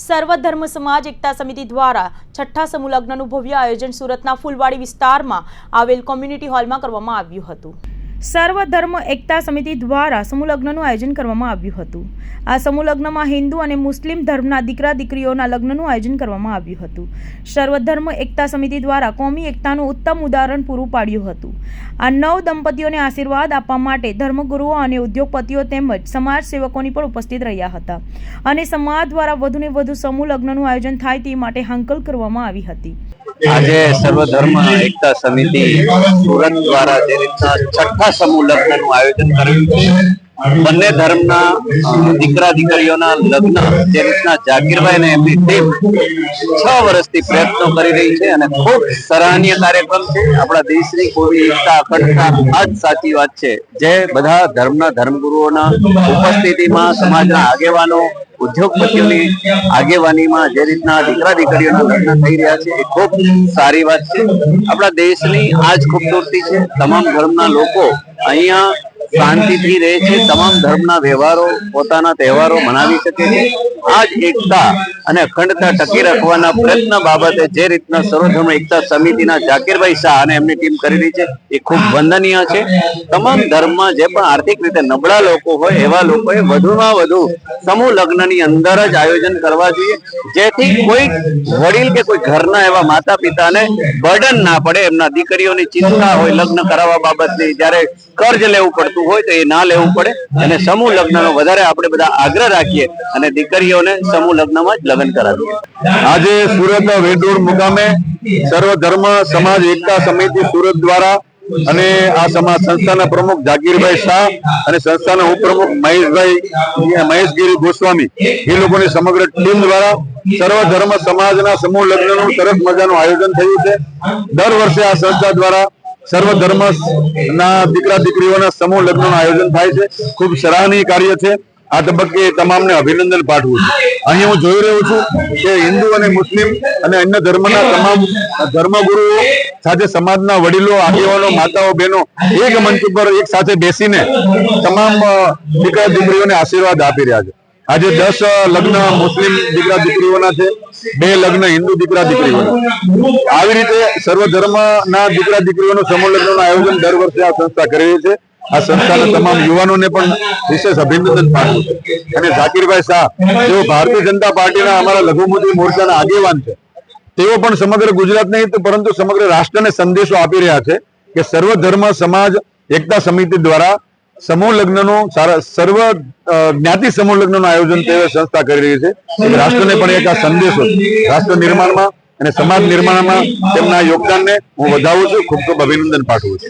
સર્વધર્મ સમાજ, એકતા સમિતિ દ્વારા છઠ્ઠા સમૂહ લગ્નનું ભવ્ય આયોજન સુરતના ફૂલવાડી વિસ્તારમાં આવેલ કોમ્યુનિટી હોલમાં કરવામાં આવ્યું હતું. સર્વધર્મ એકતા સમિતિ દ્વારા સમૂહલગ્નનું આયોજન કરવામાં આવ્યું હતું. આ સમૂહલગ્નમાં હિન્દુ અને મુસ્લિમ ધર્મના દીકરા દીકરીઓના લગ્નનું આયોજન કરવામાં આવ્યું હતું. સર્વધર્મ એકતા સમિતિ દ્વારા કોમી એકતાનું ઉત્તમ ઉદાહરણ પૂરું પાડ્યું હતું. આ નવ દંપતીઓને આશીર્વાદ આપવા માટે ધર્મગુરુઓ અને ઉદ્યોગપતિઓ તેમજ સમાજ સેવકોની પણ ઉપસ્થિત રહ્યા હતા અને સમાજ દ્વારા વધુને વધુ સમૂહ લગ્નનું આયોજન થાય તે માટે હાંકલ કરવામાં આવી હતી. આજે સર્વધર્મ એકતા સમિતિ સુરત દ્વારા જે રીતના છઠ્ઠા સમૂહ લગ્નનું આયોજન કર્યું છે. બંને ધર્મના દીકરા દીકરીઓના લગ્ન જે રીતના જાકીરભાઈ ને એમની ટીમ છ વર્ષથી પ્રયત્નો કરી રહી છે અને ખૂબ સરાહનીય કાર્યક્રમ છે આપણા દેશની કોઈ એકતા અખંડતા આ જ સાચી વાત છે. જે બધા ધર્મના ધર્મગુરુઓના ઉપસ્થિતિમાં સમાજના આગેવાનો ઉદ્યોગપતિઓની આગેવાનીમાં જે રીતના દીકરા દીકરીઓના લગ્ન થઈ રહ્યા છે એ ખૂબ સારી વાત છે. આપણા દેશની આ જ ખૂબસૂરતી છે. તમામ ધર્મના લોકો અહીંયા શાંતિથી રહે છે. તમામ ધર્મના વ્યવહારો પોતાના તહેવારો મનાવી શકે છે. આ એકતા અને અખંડતા ટકી રાખવાના પ્રયત્ન બાબતે જે રીતના સર્વધર્મ એકતા સમિતિના જાકીરભાઈ શાહ અને એમની ટીમ કરી રહી છે, એ ખૂબ વંદનીય છે. તમામ ધર્મમાં જે પણ આર્થિક રીતે નબળા લોકો હોય, એવા લોકોએ વધુમાં વધુ સમૂહ લગ્નની અંદર જ આયોજન કરવા જોઈએ, જેથી કોઈ વડીલ કે કોઈ ઘરના એવા માતા પિતાને બર્ડન ના પડે, એમના દીકરીઓની ચિંતા હોય, લગ્ન કરાવવા બાબતની જ્યારે કર્જ લેવું પડતું હોય તો એ ના લેવું પડે. અને સમૂહ લગ્નનો વધારે આપણે બધા આગ્રહ રાખીએ અને દીકરીઓને સમૂહ લગ્નમાં જ લગ્ન કરાવ્યું. આજે સુરત વેડોળ મુકામે સર્વ ધર્મ, સમાજ, એકતા સમિતિ સુરત દ્વારા અને આ સમાજ સંસ્થાના પ્રમુખ જાગીરભાઈ શાહ અને સંસ્થાના ઉપપ્રમુખ મહેશભાઈ મહેશગીરી ગોસ્વામી, એ લોકોની સમગ્ર ટીમ દ્વારા સર્વ સમાજના સમૂહ લગ્નનું સરસ મજાનું આયોજન થયું છે. દર વર્ષે આ સંસ્થા દ્વારા સર્વ ધર્મ ના દીકરા દીકરીઓના સમૂહ લગ્નનું આયોજન થાય છે. ખૂબ સરાહનીય કાર્ય છે. આ તબક્કે તમામને અભિનંદન પાઠવું છું. અહીં હું જોઈ રહ્યો છું કે હિન્દુ અને મુસ્લિમ અને અન્ય ધર્મના તમામ ધર્મગુરુઓ સાથે સમાજના વડીલો, આગેવાનો, માતાઓ, બહેનો એક મંચ ઉપર એક સાથે બેસીને તમામ દીકરા દીકરીઓને આશીર્વાદ આપી રહ્યા છે. આજે દસ લગ્ન મુસ્લિમ દીકરા દીકરીઓના છે, બે લગ્ન હિન્દુ દીકરા દીકરીઓના. આવી રીતે સર્વ ધર્મના દીકરા દીકરીઓનું સમૂહ લગ્નનું આયોજન દર વર્ષે આ સંસ્થા કરી છે. આ સંસ્થાના તમામ યુવાનોને પણ વિશેષ અભિનંદન પાઠવું છું. અને ઝાકીરભાઈ શાહ જેઓ ભારતીય જનતા પાર્ટીના અમારા લઘુમતી મોરચાના આગેવાન છે તેઓ પણ સમગ્ર ગુજરાત નહીં પરંતુ સમગ્ર રાષ્ટ્રને સંદેશો આપી રહ્યા છે કે સર્વ ધર્મ સમાજ એકતા સમિતિ દ્વારા સમૂહ લગ્નનું સારા સર્વ જ્ઞાતિ સમૂહ લગ્નનું આયોજન તેઓ સંસ્થા કરી રહી છે. રાષ્ટ્રને પણ એક આ સંદેશો. રાષ્ટ્ર નિર્માણમાં અને સમાજ નિર્માણમાં તેમના યોગદાનને હું વધાવું છું. ખૂબ ખૂબ અભિનંદન પાઠવું છું.